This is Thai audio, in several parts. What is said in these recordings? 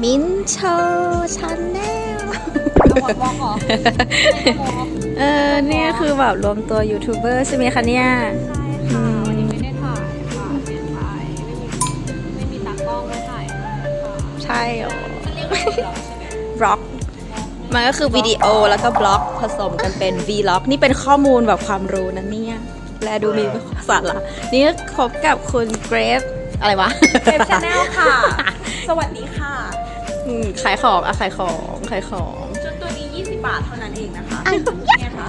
อยู่กับมิ้นโชชาแนลวอล์กเหรอเออเนี่ยคือแบบรวมตัวยูทูบเบอร์ใช่ไหมคะเนี่ยใช่ค่ะวันนี้ไม่ได้ถ่ายค่ะเสียถ่ายไม่มีไม่มีตากล้องไม่ถ่ายให้ค่ะใช่เหรอมันเรียกว่าเหรอใช่ไหมบล็อกมันก็คือวิดีโอแล้วก็บล็อกผสมกันเป็น vlog นี่เป็นข้อมูลแบบความรู้นะเนี่ยแลดูมีสาระนี่ก็พบกับคุณเกรฟอะไรวะเกมชาแนลค่ะ สวัสดีค่ะ อืมขายของอะขายของขายของชุดตัวนี้ 20 บาทเท่านั้นเองนะคะเนี่ยค่ะ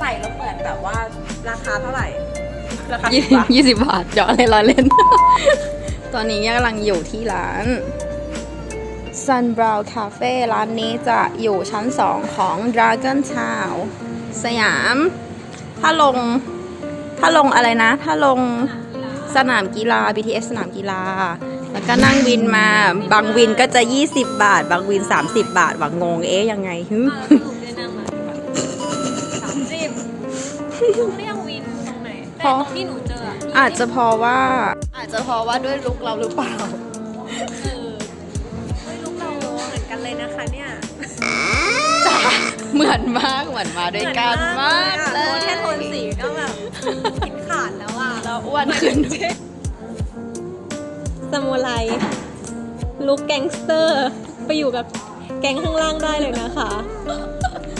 ใส่แล้วเหมือนแบบว่าราคาเท่าไหร่ ราคายี่ถูกปะยี่สิบบาทเดี๋ยวอะไรล้อเล่น ตอนนี้กำลังอยู่ที่ร้าน Sun Brow Cafe ร้านนี้จะอยู่ชั้น 2 ของ Dragon Town สยาม ถ้าลง ถ้าลงอะไรนะ ถ้าลงสนามกีฬา BTS สนามกีฬาแล้ว ก็นั่งวินมา บางวินก็จะ 20 บาท บางวิน 30 บาทบางงงเอ๊ยยังไงฮึอ่าหนูได้นั่งมาสามสิบเรียกวินตรงไหนแต่ตรงที่หนูเจออะอาจจะเพราะว่า อาจจะเพราะว่าด้วยลุกเราหรือเปล่า เออเฮ้ยลูกเราเหมือนกันเลยนะคะเนี่ยจ้าเหมือนมากเหมือนมาด้วยกันมากเลเลยยแค่โทนสีก็แบบคิดขาดแล้วอะ เราอ้วนขึ้น สมุไรลุกแก๊งสเตอร์ ไปอยู่กับแก๊งข้างล่างได้เลยนะคะ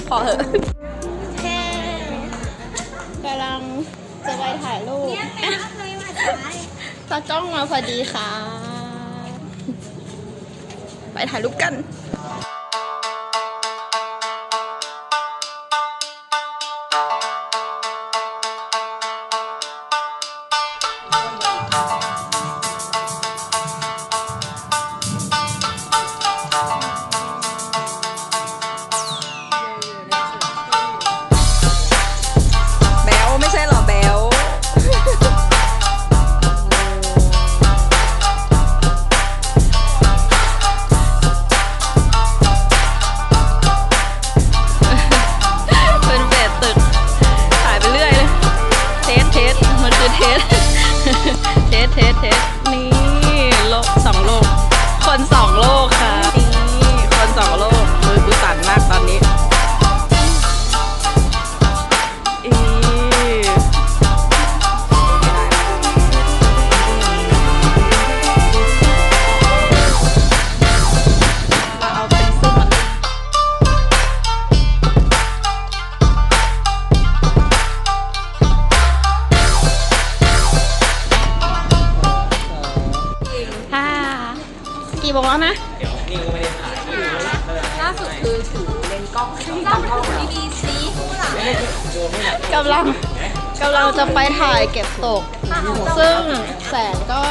ขอเหอะแค่กำลังจะไปถ่ายรูปตาจ้องมาพอดีค่ะ ไปถ่ายรูปกัน กี่โมงแล้วนะล่าสุดคือถือเลนส์กล้องให้ตากล้องดีๆสิกำลังกำลังจะไปถ่ายเก็บตก ซึ่งแสงก็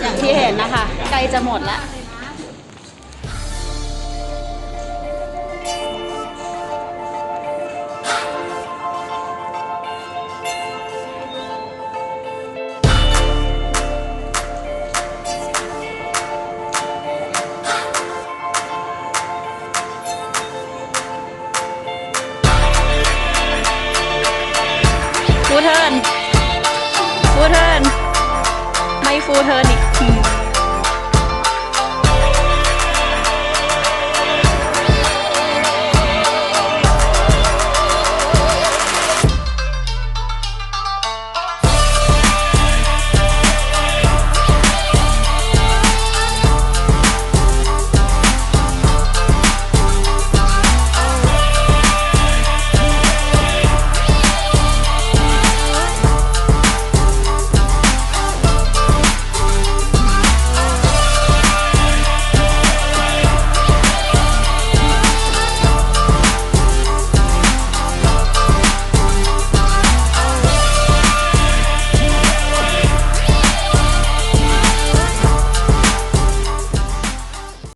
อย่างที่เห็นนะคะ ใกล้จะหมดแล้ว ฟูเทิร์นฟูเทิร์นไม่ฟูเทิร์นอีก